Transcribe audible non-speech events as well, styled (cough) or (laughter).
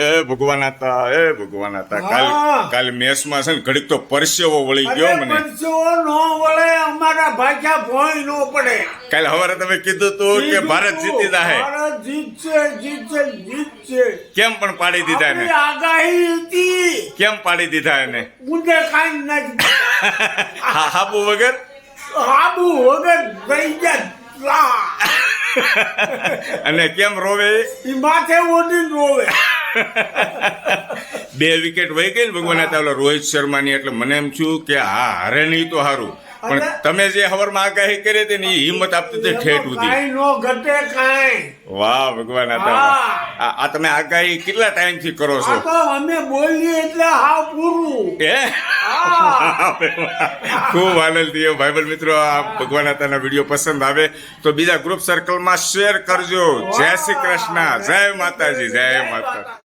એ ભગવાન હતા એ ભગવાન હતા. કાલ કાલ મેસમાં છે ને ઘડીક તો પરસેવો વળી ગયો મને. પરસેવો નો વળે અમારા ભાગ્યા ભોંય નો પડે. કાલ હવારે તમે કીધું તું કે ભારત જીતી જાહે. ભારત જીતશે જીતશે જીતશે. કેમ પણ પાડી દીધા એને? આગાહી હતી. કેમ પાડી દીધા એને? ઊંધે કાંઈ નથી (laughs) હાબુ વગર? હાબુ વગર ગઈ ગયા (laughs) અને કેમ રોવે એ? માથે ઓઢીને રોવે. બે વિકેટ વહી ગઈ ને ભગવાન હતા રોહિત શર્માની એટલે મને એમ થયું કે હા હારે નહીં તો સારું પણ તમે જે હવરમાં આગાહી કરી હતી ને એ હિંમત આપતી હતી ઠેઠ સુધી. નો ઘટે કાંઈ. વાહ ભગવાન હતા આ તમે આગાહી કેટલા ટાઈમથી કરો છો? અમે બોલીએ એટલે હા પૂરું. હા. (laughs) ખૂબ આનંદ થયો. ભાઈબંધ મિત્રો, આ ભગવાન હતાના વીડિયો પસંદ આવે તો બીજા ગ્રુપ સર્કલમાં શેર કરજો. જય શ્રી કૃષ્ણ. જય માતાજી. જય માતા